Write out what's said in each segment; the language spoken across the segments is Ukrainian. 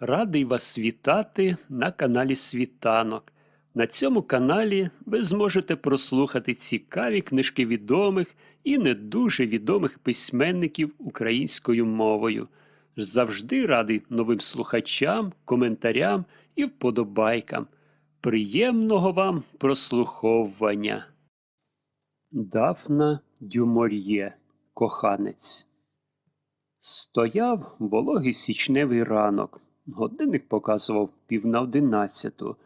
Радий вас вітати на каналі Світанок. На цьому каналі ви зможете прослухати цікаві книжки відомих і не дуже відомих письменників українською мовою. Завжди радий новим слухачам, коментарям і вподобайкам. Приємного вам прослуховування. Дафна Дюмор'є, коханець. Стояв вологий січневий ранок. Годинник показував пів на одинадцяту.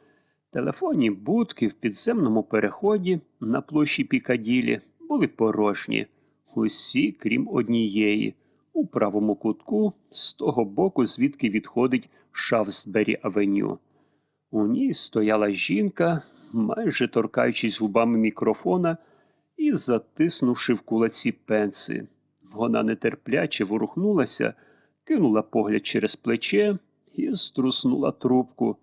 Телефонні будки в підземному переході на площі Пікаділі були порожні. Усі, крім однієї, у правому кутку, з того боку, звідки відходить Шавсбері Авеню. У ній стояла жінка, майже торкаючись губами мікрофона і затиснувши в кулаці пенси. Вона нетерпляче ворухнулася, кинула погляд через плече і струснула трубку.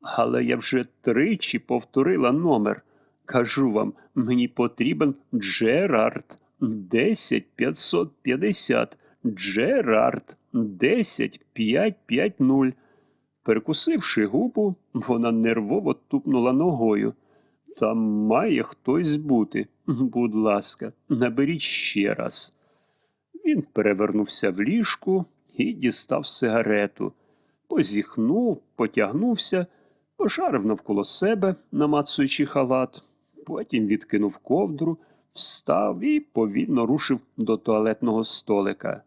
Але я вже тричі повторила номер. Кажу вам, мені потрібен Джерард 10550. Джерард 10550. Перекусивши губу, вона нервово тупнула ногою. Там має хтось бути. Будь ласка, наберіть ще раз. Він перевернувся в ліжку і дістав сигарету. Позіхнув, потягнувся, пошарив навколо себе, намацуючи халат. Потім відкинув ковдру, встав і повільно рушив до туалетного столика.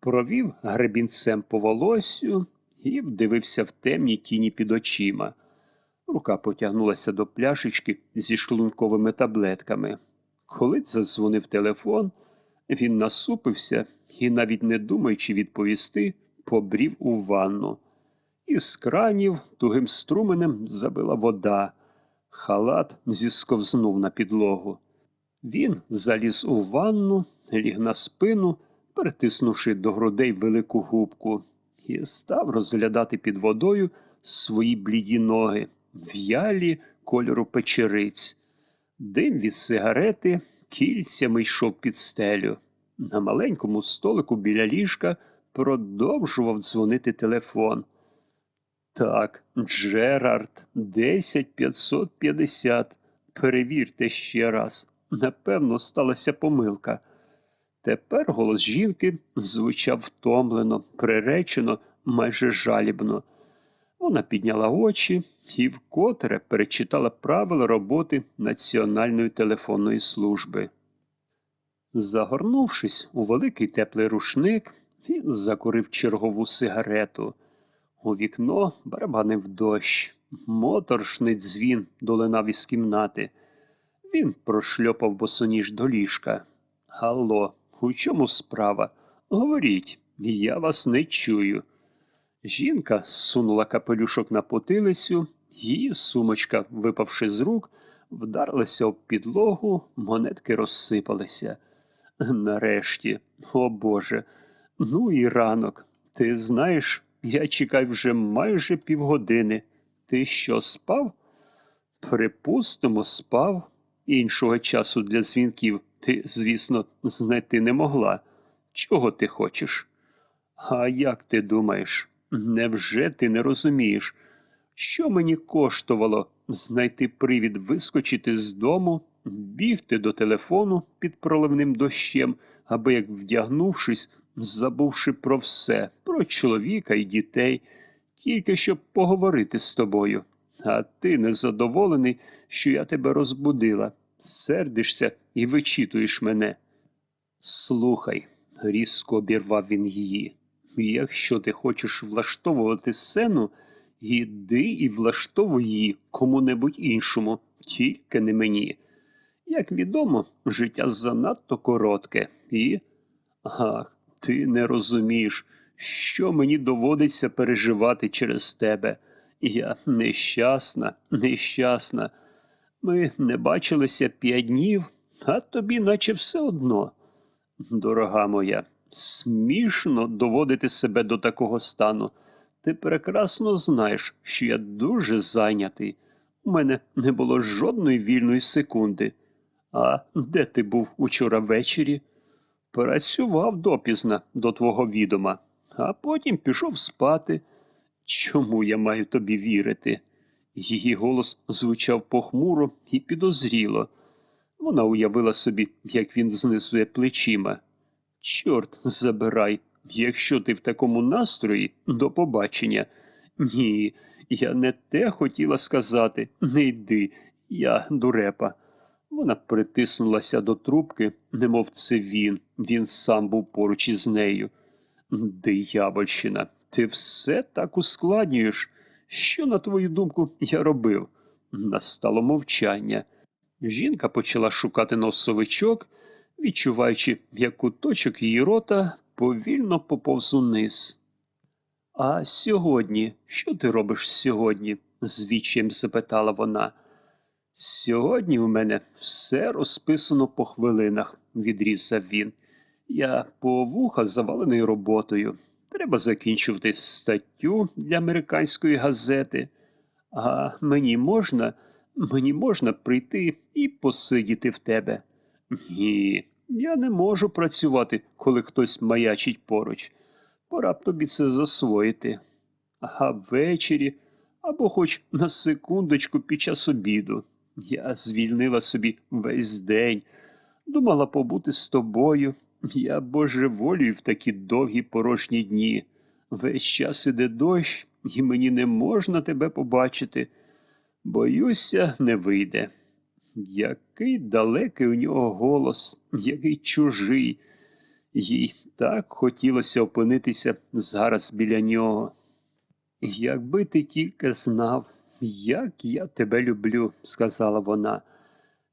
Провів гребінцем по волосю і вдивився в темні тіні під очима. Рука потягнулася до пляшечки зі шлунковими таблетками. Коли задзвонив телефон, він насупився і, навіть не думаючи відповісти, побрів у ванну. Із кранів тугим струменем забила вода. Халат зісковзнув на підлогу. Він заліз у ванну, ліг на спину, притиснувши до грудей велику губку, і став розглядати під водою свої бліді ноги, в'ялі кольору печериць. Дим від сигарети кільцями йшов під стелю. На маленькому столику біля ліжка продовжував дзвонити телефон. Так, Джерард, 10550. Перевірте ще раз. Напевно, сталася помилка. Тепер голос жінки звучав втомлено, приречено, майже жалібно. Вона підняла очі і вкотре перечитала правила роботи Національної телефонної служби. Загорнувшись у великий теплий рушник, він закурив чергову сигарету. У вікно барабанив дощ, моторшний дзвін долинав із кімнати. Він прошльопав босоніж до ліжка. Алло, у чому справа? Говоріть, я вас не чую. Жінка сунула капелюшок на потилицю, її сумочка, випавши з рук, вдарилася об підлогу, монетки розсипалися. Нарешті, о Боже, ну і ранок. Ти знаєш, я чекаю вже майже півгодини. Ти що спав? Припустимо, спав. Іншого часу для дзвінків ти, звісно, знайти не могла. Чого ти хочеш? А як ти думаєш? Невже ти не розумієш, що мені коштувало знайти привід вискочити з дому, бігти до телефону під проливним дощем, аби як вдягнувшись, забувши про все, про чоловіка і дітей, тільки щоб поговорити з тобою. А ти незадоволений, що я тебе розбудила, сердишся і вичитуєш мене. Слухай, різко обірвав він її. Якщо ти хочеш влаштовувати сцену, іди і влаштовуй її кому-небудь іншому, тільки не мені. Як відомо, життя занадто коротке і. Ах, ти не розумієш, що мені доводиться переживати через тебе. Я нещасна, нещасна. Ми не бачилися п'ять днів, а тобі наче все одно. Дорога моя, смішно доводити себе до такого стану. Ти прекрасно знаєш, що я дуже зайнятий. У мене не було жодної вільної секунди. А де ти був учора ввечері? Працював допізна до твого відома, а потім пішов спати. Чому я маю тобі вірити? Її голос звучав похмуро і підозріло. Вона уявила собі, як він знизує плечима. Чорт забирай, якщо ти в такому настрої, до побачення. Ні, я не те хотіла сказати. Не йди, я дурепа. Вона притиснулася до трубки, немов це він, він сам був поруч із нею. Диявольщина, ти все так ускладнюєш. Що, на твою думку, я робив? Настало мовчання. Жінка почала шукати носовичок, відчуваючи, як куточок її рота повільно поповз униз. А сьогодні, що ти робиш сьогодні? з відчаєм запитала вона. Сьогодні у мене все розписано по хвилинах, відрізав він. Я по вуха завалений роботою. Треба закінчувати статтю для американської газети. А мені можна, мені можна прийти і посидіти в тебе. Ні, я не можу працювати, коли хтось маячить поруч. Пора б тобі це засвоїти. А ввечері або хоч на секундочку під час обіду. Я звільнила собі весь день, думала побути з тобою. Я божеволюю в такі довгі порожні дні. Весь час іде дощ, і мені не можна тебе побачити. Боюся, не вийде. Який далекий у нього голос, який чужий. Їй так хотілося опинитися зараз біля нього. Якби ти тільки знав, як я тебе люблю, сказала вона.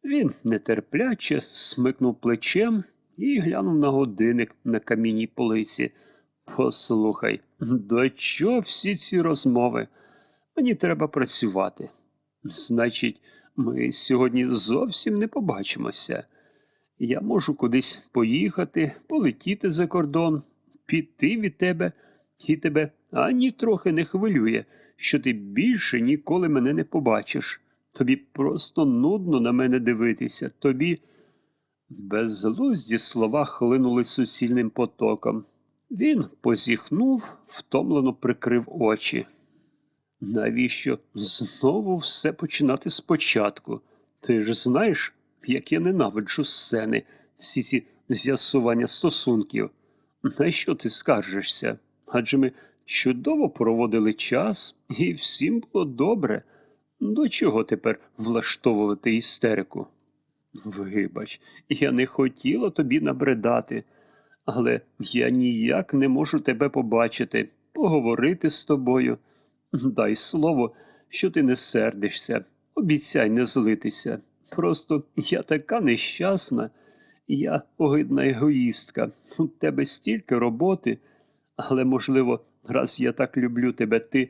Він нетерпляче смикнув плечем і глянув на годинник на камінній полиці. Послухай, до чого всі ці розмови? Мені треба працювати. Значить, ми сьогодні зовсім не побачимося. Я можу кудись поїхати, полетіти за кордон, піти від тебе, і тебе ані трохи не хвилює, що ти більше ніколи мене не побачиш. Тобі просто нудно на мене дивитися, тобі. Безглузді слова хлинули суцільним потоком. Він позіхнув, втомлено прикрив очі. Навіщо знову все починати спочатку? Ти ж знаєш, як я ненавиджу сцени, всі ці з'ясування стосунків. На що ти скаржишся? Адже ми чудово проводили час, і всім було добре. До чого тепер влаштовувати істерику? Вибач, я не хотіла тобі набридати, але я ніяк не можу тебе побачити, поговорити з тобою. Дай слово, що ти не сердишся, обіцяй не злитися. Просто я така нещасна, я огидна егоїстка. У тебе стільки роботи, але, можливо, раз я так люблю тебе, ти.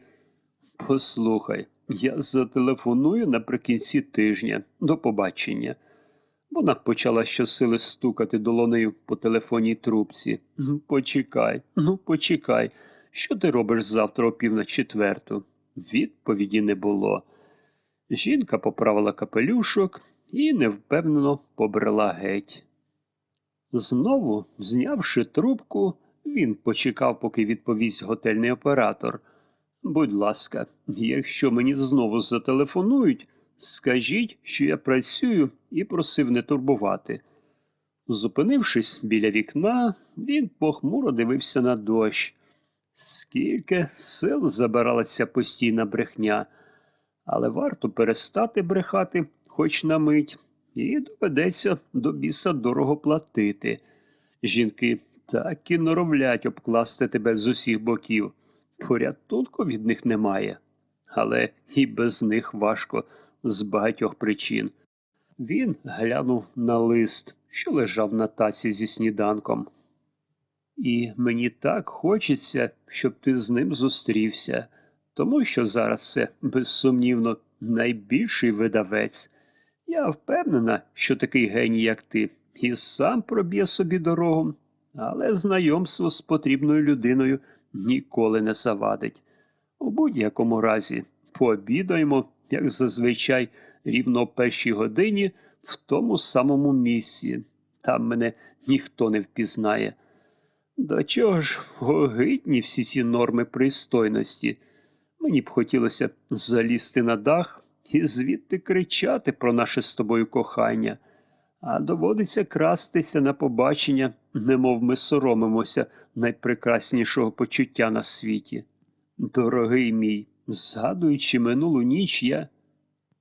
Послухай, я зателефоную наприкінці тижня. До побачення. Вона почала щосили стукати долонею по телефонній трубці. Почекай, ну почекай. Що ти робиш завтра о пів на четверту? Відповіді не було. Жінка поправила капелюшок і невпевнено побрела геть. Знову, знявши трубку, він почекав, поки відповість готельний оператор. Будь ласка, якщо мені знову зателефонують, скажіть, що я працюю і просив не турбувати. Зупинившись біля вікна, він похмуро дивився на дощ. Скільки сил забирала ця постійна брехня, але варто перестати брехати хоч на мить, і доведеться до біса дорого платити. Жінки так і норовлять обкласти тебе з усіх боків. Порятунку від них немає, але і без них важко з багатьох причин. Він глянув на лист, що лежав на таці зі сніданком. І мені так хочеться, щоб ти з ним зустрівся, тому що зараз це, безсумнівно, найбільший видавець. Я впевнена, що такий геній, як ти, і сам проб'є собі дорогу, але знайомство з потрібною людиною ніколи не завадить. У будь-якому разі пообідаємо, як зазвичай, рівно о першій годині в тому самому місці. Там мене ніхто не впізнає. До чого ж огидні всі ці норми пристойності? Мені б хотілося залізти на дах і звідти кричати про наше з тобою кохання, а доводиться крастися на побачення, немов ми соромимося найпрекраснішого почуття на світі. Дорогий мій, згадуючи минулу ніч, я.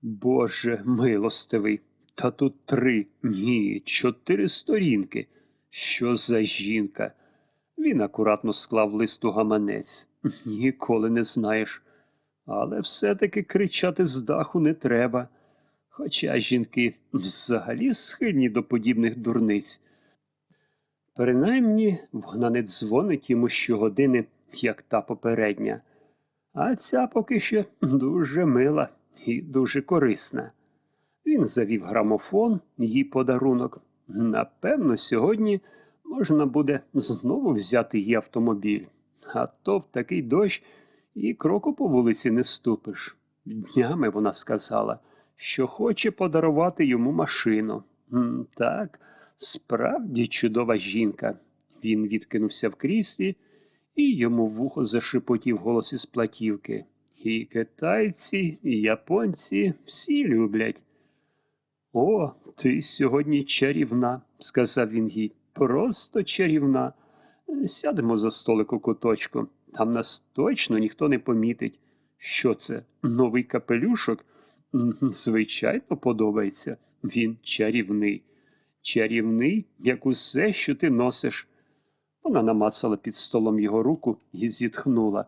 Боже милостивий, та тут три, ні, чотири сторінки. Що за жінка? Він акуратно склав лист у гаманець. Ніколи не знаєш. Але все-таки кричати з даху не треба. Хоча жінки взагалі схильні до подібних дурниць. Принаймні вона не дзвонить йому щогодини, як та попередня. А ця поки що дуже мила і дуже корисна. Він завів грамофон, її подарунок. Напевно, сьогодні можна буде знову взяти її автомобіль. А то в такий дощ і кроку по вулиці не ступиш. Днями вона сказала, що хоче подарувати йому машину. Так, справді чудова жінка. Він відкинувся в кріслі, і йому вухо зашепотів голос із платівки. І китайці, і японці всі люблять. О, ти сьогодні чарівна, сказав він їй. Просто чарівна. Сядемо за столик у куточку. Там нас точно ніхто не помітить. Що це? Новий капелюшок? Звичайно, подобається. Він чарівний. Чарівний, як усе, що ти носиш. Вона намацала під столом його руку і зітхнула.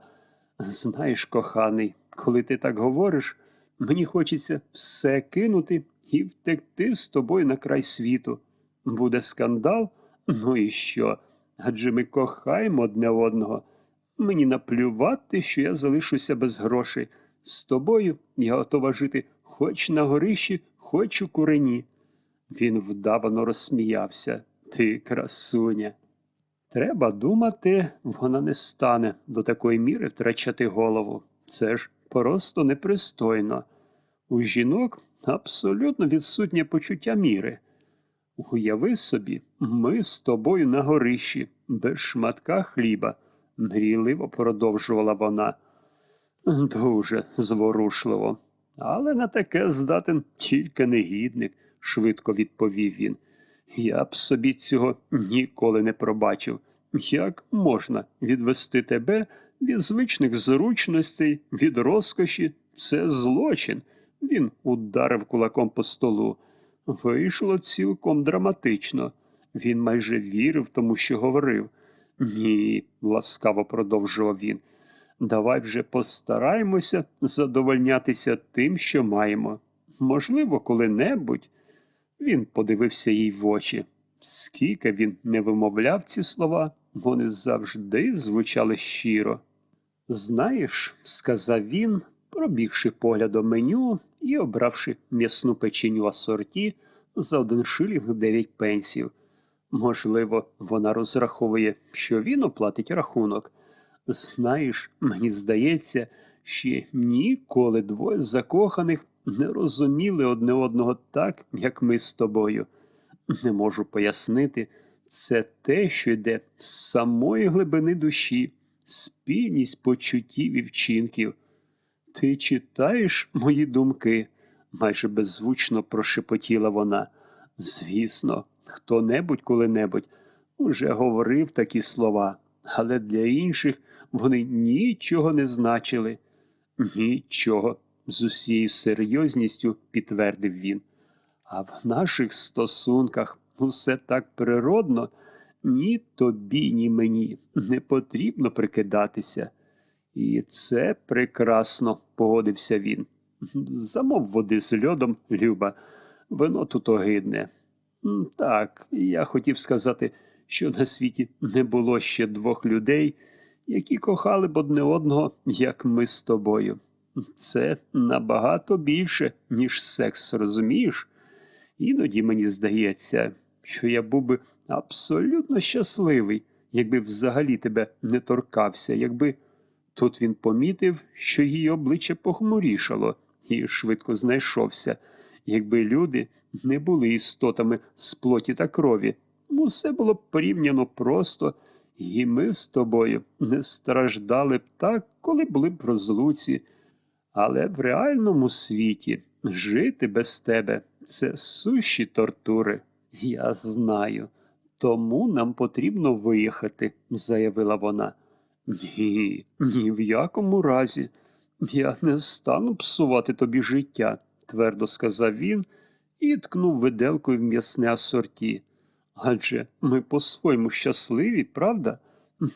Знаєш, коханий, коли ти так говориш, мені хочеться все кинути і втекти з тобою на край світу. Буде скандал? Ну і що? Адже ми кохаємо одне одного. Мені наплювати, що я залишуся без грошей. З тобою я готова жити хоч на горищі, хоч у курені. Він вдавано розсміявся. Ти красуня. Треба думати, вона не стане до такої міри втрачати голову. Це ж просто непристойно. У жінок абсолютно відсутнє почуття міри. Уяви собі, ми з тобою на горищі, без шматка хліба, мрійливо продовжувала вона. Дуже зворушливо. Але на таке здатен тільки негідник, швидко відповів він. Я б собі цього ніколи не пробачив. Як можна відвести тебе від звичних зручностей, від розкоші? Це злочин. Він ударив кулаком по столу. Вийшло цілком драматично. Він майже вірив тому, що говорив. Ні, ласкаво продовжував він. Давай вже постараємося задовольнятися тим, що маємо. Можливо, коли-небудь. Він подивився їй в очі. Скільки він не вимовляв ці слова, вони завжди звучали щиро. Знаєш, сказав він, пробігши поглядом меню і обравши м'ясну печеню асорті за один шилінг дев'ять пенсів. Можливо, вона розраховує, що він оплатить рахунок. Знаєш, мені здається, ще ніколи двоє закоханих не розуміли одне одного так, як ми з тобою. Не можу пояснити, це те, що йде з самої глибини душі, спільність почуттів і вчинків. Ти читаєш мої думки? майже беззвучно прошепотіла вона. Звісно, хто-небудь коли-небудь уже говорив такі слова, але для інших вони нічого не значили. Нічого, з усією серйозністю підтвердив він. А в наших стосунках усе так природно, ні тобі, ні мені не потрібно прикидатися. І це прекрасно, погодився він. Замов води з льодом, Люба, вино тут огидне. Так, я хотів сказати, що на світі не було ще двох людей, які кохали б одне одного, як ми з тобою. Це набагато більше, ніж секс, розумієш? Іноді мені здається, що я був би абсолютно щасливий, якби взагалі тебе не торкався, якби. Тут він помітив, що її обличчя похмурішало і швидко знайшовся. Якби люди не були істотами з плоті та крові, усе було б порівняно просто І ми з тобою не страждали б так, коли були б в розлуці. Але в реальному світі жити без тебе це сущі тортури. Я знаю. Тому нам потрібно виїхати, заявила вона. Ні, ні в якому разі. Я не стану псувати тобі життя, твердо сказав він і ткнув виделкою в м'ясне асорті. Адже ми по-своєму щасливі, правда?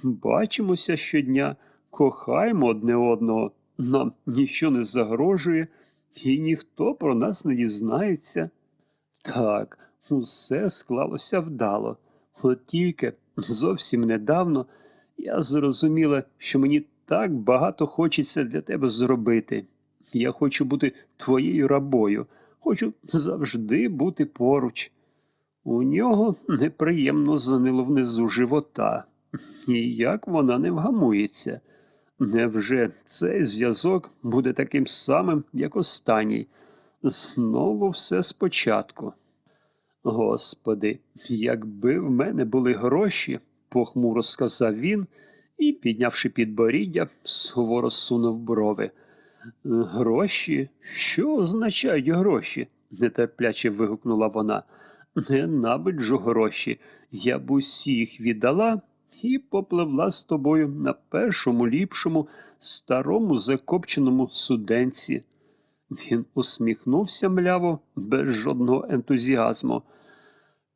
Бачимося щодня, кохаємо одне одного, нам ніщо не загрожує, і ніхто про нас не дізнається. Так, усе склалося вдало. От тільки зовсім недавно я зрозуміла, що мені так багато хочеться для тебе зробити. Я хочу бути твоєю рабою, хочу завжди бути поруч. У нього неприємно занило внизу живота, ніяк вона не вгамується. Невже цей зв'язок буде таким самим, як останній? Знову все спочатку. Господи, якби в мене були гроші, похмуро сказав він і, піднявши підборіддя, суворо сунув брови. Гроші? Що означають гроші? нетерпляче вигукнула вона. Ненавиджу гроші. Я б усіх віддала і попливла з тобою на першому ліпшому, старому закопченому суденці. Він усміхнувся мляво, без жодного ентузіазму.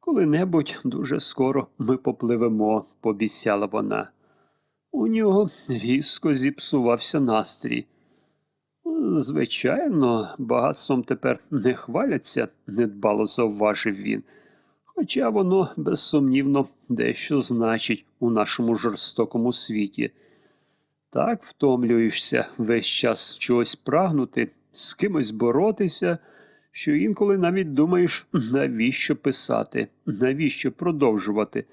Коли-небудь дуже скоро ми попливемо, пообіцяла вона. У нього різко зіпсувався настрій. Звичайно, багатством тепер не хваляться, недбало завважив він. Хоча воно, безсумнівно, дещо значить у нашому жорстокому світі. Так втомлюєшся весь час чогось прагнути, з кимось боротися, що інколи навіть думаєш, навіщо писати, навіщо продовжувати.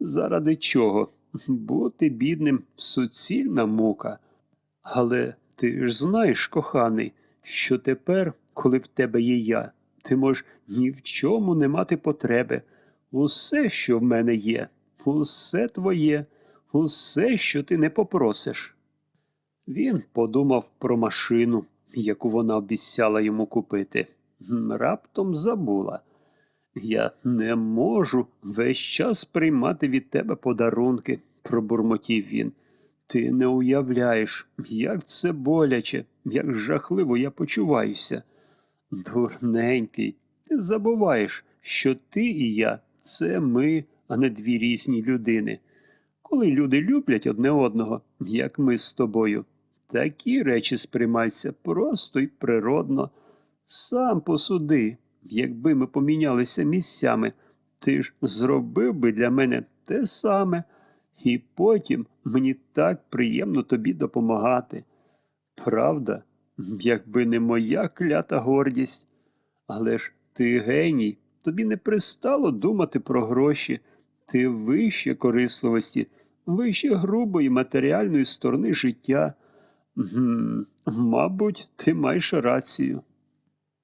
Заради чого? Бути бідним суцільна мука. Але ти ж знаєш, коханий, що тепер, коли в тебе є я, ти можеш ні в чому не мати потреби. Усе, що в мене є, усе твоє, усе, що ти не попросиш. Він подумав про машину, яку вона обіцяла йому купити. Раптом забула. Я не можу весь час приймати від тебе подарунки, пробурмотів він. Ти не уявляєш, як це боляче, як жахливо я почуваюся. Дурненький, ти забуваєш, що ти і я це ми, а не дві різні людини. Коли люди люблять одне одного, як ми з тобою, такі речі сприймаються просто й природно. Сам посуди, якби ми помінялися місцями, ти ж зробив би для мене те саме, і потім мені так приємно тобі допомагати. Правда, якби не моя клята гордість, але ж ти геній, тобі не пристало думати про гроші, ти вище корисливості, вище грубої матеріальної сторони життя. Гм, мабуть, ти маєш рацію.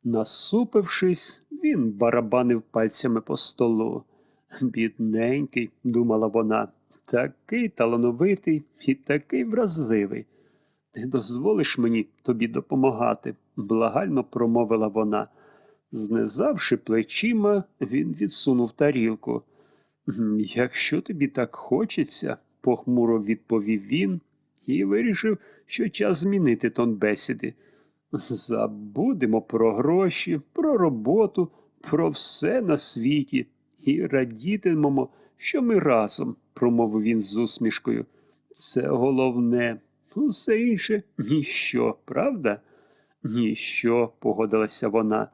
Насупившись, він барабанив пальцями по столу. Бідненький, думала вона, такий талановитий і такий вразливий. Ти дозволиш мені тобі допомагати, благально промовила вона. Знизавши плечима, він відсунув тарілку. Якщо тобі так хочеться, похмуро відповів він і вирішив, що час змінити тон бесіди. Забудемо про гроші, про роботу, про все на світі і радітимемо, що ми разом, промовив він з усмішкою. Це головне. Усе інше ніщо, правда? Ніщо, погодилася вона.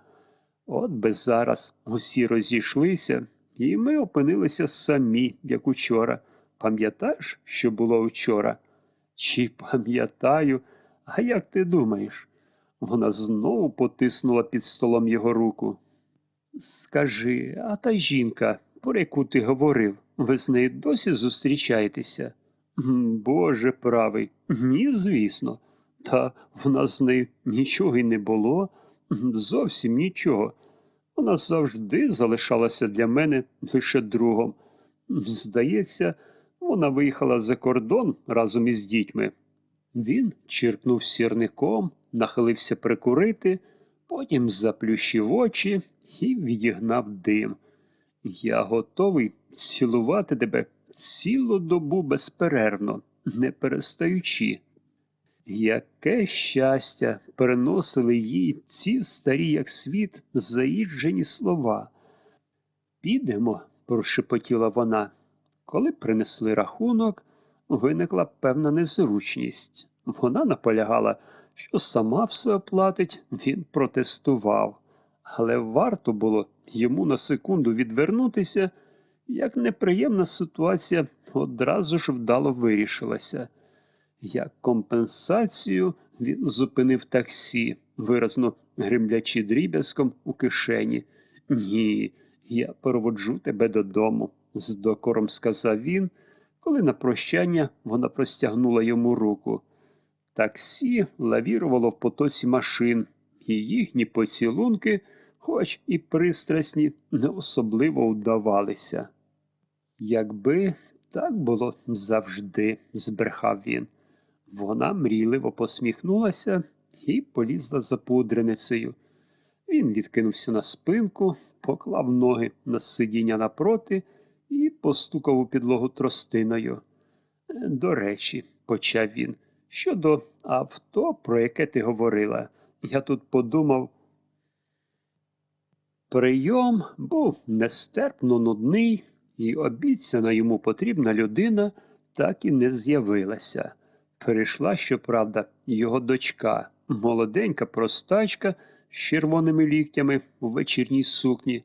От би зараз усі розійшлися, і ми опинилися самі, як учора. Пам'ятаєш, що було вчора? Чи пам'ятаю, а як ти думаєш? Вона знову потиснула під столом його руку. Скажи, а та жінка, про яку ти говорив, ви з нею досі зустрічаєтеся? Боже правий, ні, звісно. Та в нас з нею нічого й не було, зовсім нічого. Вона завжди залишалася для мене лише другом. Здається, Вона виїхала за кордон разом із дітьми. Він чиркнув сірником, нахилився прикурити, потім заплющив очі і відігнав дим. Я готовий цілувати тебе цілу добу безперервно, не перестаючи. Яке щастя переносили їй ці старі, як світ, заїжджені слова. Підемо, прошепотіла вона. Коли принесли рахунок, виникла певна незручність. Вона наполягала, що сама все оплатить, він протестував. Але варто було йому на секунду відвернутися, як неприємна ситуація одразу ж вдало вирішилася. Як компенсацію він зупинив таксі, виразно гримлячи дріб'язком у кишені. Ні, я проводжу тебе додому, з докором сказав він, коли на прощання вона простягнула йому руку. Таксі лавірувало в потоці машин, і їхні поцілунки, хоч і пристрасні, не особливо вдавалися. Якби так було завжди, збрехав він. Вона мрійливо посміхнулася і полізла за пудреницею. Він відкинувся на спинку, поклав ноги на сидіння напроти і постукав у підлогу тростиною. «Е, До речі, почав він, щодо авто, про яке ти говорила, я тут подумав. Прийом був нестерпно нудний, і обіцяна йому потрібна людина так і не з'явилася. Перейшла, щоправда, його дочка, молоденька простачка з червоними ліктями у вечірній сукні.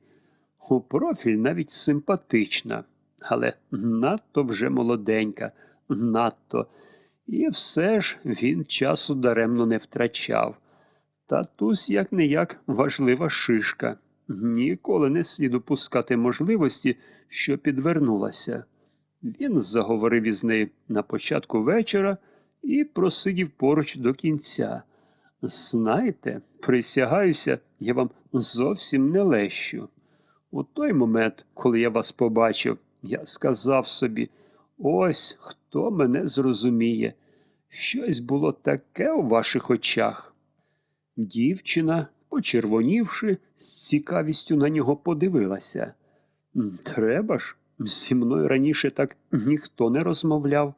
У профіль навіть симпатична, але надто вже молоденька, надто. І все ж він часу даремно не втрачав. Татусь як не як важлива шишка. Ніколи не слід упускати можливості, що підвернулася. Він заговорив із нею на початку вечора і просидів поруч до кінця. Знаєте, присягаюся, я вам зовсім не лещу. У той момент, коли я вас побачив, я сказав собі ось хто мене зрозуміє. Щось було таке у ваших очах. Дівчина, почервонівши, з цікавістю на нього подивилася. Треба ж, зі мною раніше так ніхто не розмовляв.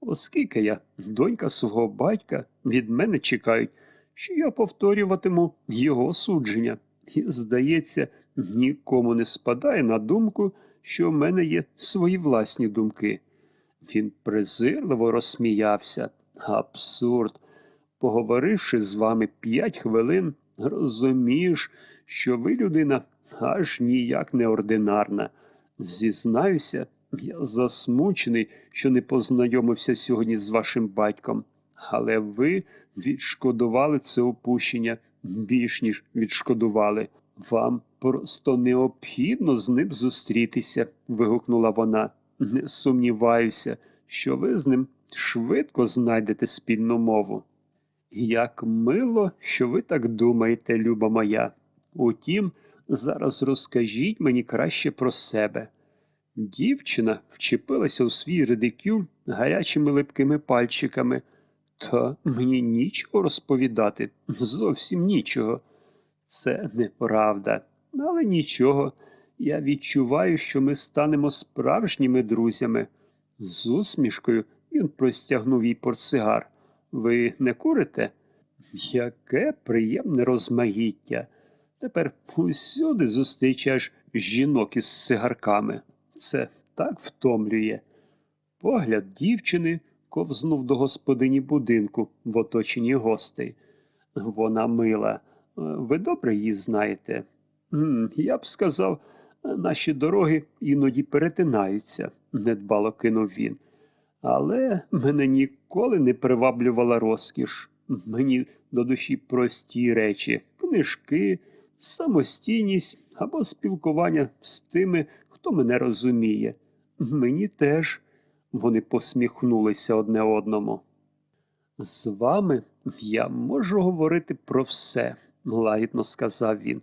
Оскільки я донька свого батька, від мене чекають, що я повторюватиму його судження. І, здається, нікому не спадає на думку, що в мене є свої власні думки. Він презирливо розсміявся. Абсурд. Поговоривши з вами п'ять хвилин, розумієш, що ви людина аж ніяк неординарна. Зізнаюся, я засмучений, що не познайомився сьогодні з вашим батьком, але ви відшкодували це опущення більш ніж відшкодували. Вам просто необхідно з ним зустрітися, вигукнула вона. Не сумніваюся, що ви з ним швидко знайдете спільну мову. Як мило, що ви так думаєте, люба моя. Утім, зараз розкажіть мені краще про себе. Дівчина вчепилася у свій редикюль гарячими липкими пальчиками. Та мені нічого розповідати, зовсім нічого. Це неправда, але нічого. Я відчуваю, що ми станемо справжніми друзями. З усмішкою він простягнув їй портсигар. Ви не курите? Яке приємне розмаїття. Тепер усюди зустрічаєш жінок із цигарками. Це так втомлює. Погляд дівчини ковзнув до господині будинку в оточенні гостей. Вона мила. Е, Ви добре її знаєте? Я б сказав, наші дороги іноді перетинаються, недбало кинув він. Але мене ніколи не приваблювала розкіш. Мені до душі прості речі, книжки, самостійність або спілкування з тими, хто мене розуміє. Мені теж. Вони посміхнулися одне одному. З вами я можу говорити про все, лагідно сказав він.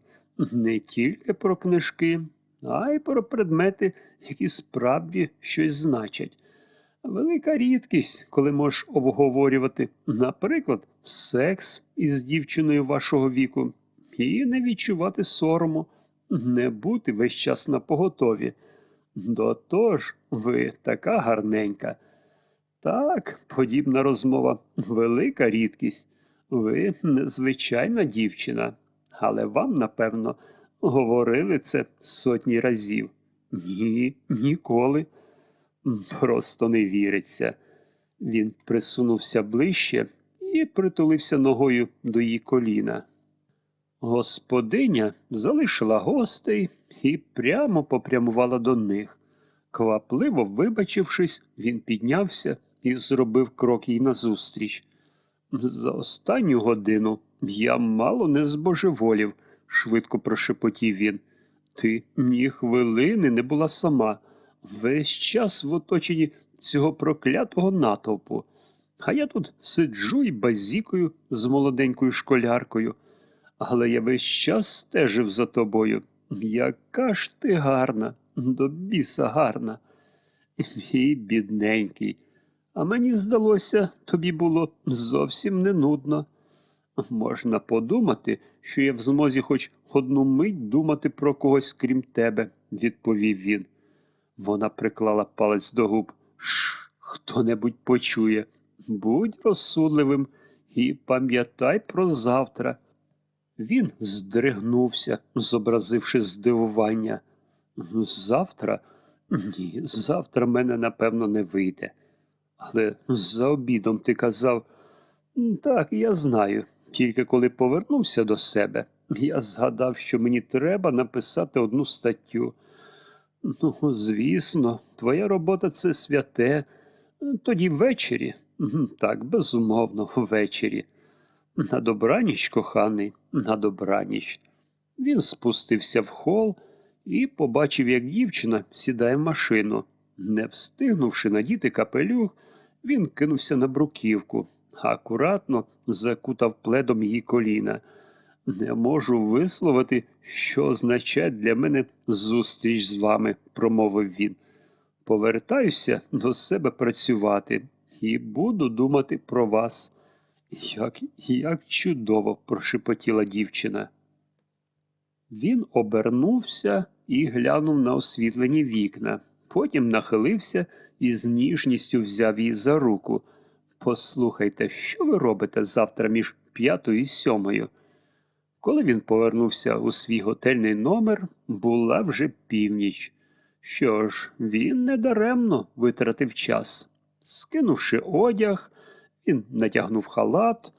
Не тільки про книжки, а й про предмети, які справді щось значать. Велика рідкість, коли можеш обговорювати, наприклад, секс із дівчиною вашого віку, і не відчувати сорому, не бути весь час на поготові. До того ж, ви така гарненька. Так, подібна розмова велика рідкість. Ви незвичайна дівчина, але вам, напевно, говорили це сотні разів. Ні, ніколи. Просто не віриться. Він присунувся ближче і притулився ногою до її коліна. Господиня залишила гостей і прямо попрямувала до них. Квапливо вибачившись, він піднявся і зробив крок їй назустріч. За останню годину я мало не збожеволів, швидко прошепотів він. Ти ні хвилини не була сама. Весь час в оточенні цього проклятого натовпу. А я тут сиджу і базікою з молоденькою школяркою. Але я весь час стежив за тобою. Яка ж ти гарна, до біса гарна. І бідненький. А мені здалося, тобі було зовсім не нудно. Можна подумати, що я в змозі хоч одну мить думати про когось крім тебе, відповів він. Вона приклала палець до губ. Шш, хто-небудь почує. Будь розсудливим і пам'ятай про завтра. Він здригнувся, зобразивши здивування. Завтра? Ні, завтра мене, напевно, не вийде. Але за обідом ти казав, так, я знаю. Тільки коли повернувся до себе, я згадав, що мені треба написати одну статтю. Ну, звісно, твоя робота це святе. Тоді ввечері. Так, безумовно, ввечері. На добраніч, коханий, на добраніч. Він спустився в хол і побачив, як дівчина сідає в машину. Не встигнувши надіти капелюх, він кинувся на бруківку, акуратно закутав пледом її коліна. Не можу висловити, що означає для мене зустріч з вами, промовив він. Повертаюся до себе працювати і буду думати про вас. Як, як чудово, прошепотіла дівчина. Він обернувся і глянув на освітлені вікна, потім нахилився і з ніжністю взяв її за руку. Послухайте, що ви робите завтра між п'ятою і сьомою? Коли він повернувся у свій готельний номер, була вже північ. Що ж, він недаремно витратив час. Скинувши одяг, він натягнув халат,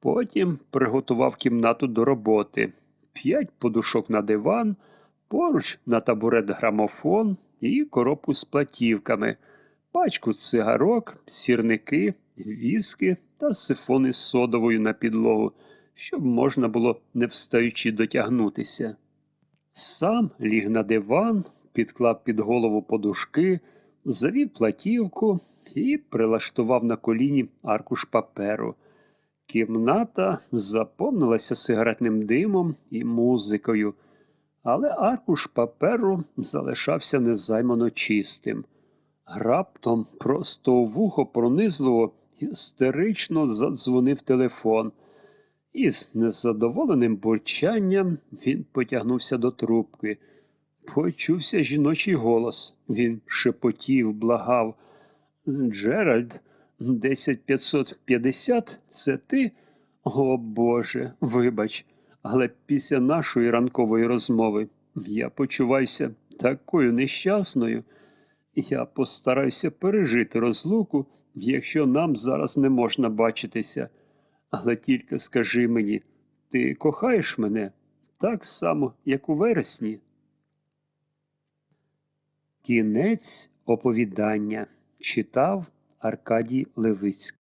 потім приготував кімнату до роботи, п'ять подушок на диван, поруч на табурет грамофон і коробку з платівками, пачку цигарок, сірники, віски та сифони з содовою на підлогу, щоб можна було не встаючи дотягнутися. Сам ліг на диван, підклав під голову подушки, завів платівку і прилаштував на коліні аркуш паперу. Кімната заповнилася сигаретним димом і музикою, але аркуш паперу залишався незаймано чистим. Раптом просто у вухо пронизливо істерично задзвонив телефон. Із незадоволеним бурчанням він потягнувся до трубки. Почувся жіночий голос. Він шепотів, благав. Джеральд, 10550 – це ти? О Боже, вибач, але після нашої ранкової розмови я почуваюся такою нещасною. Я постараюся пережити розлуку, якщо нам зараз не можна бачитися. Але тільки скажи мені, ти кохаєш мене так само, як у вересні? Кінець оповідання читав Аркадій Левицький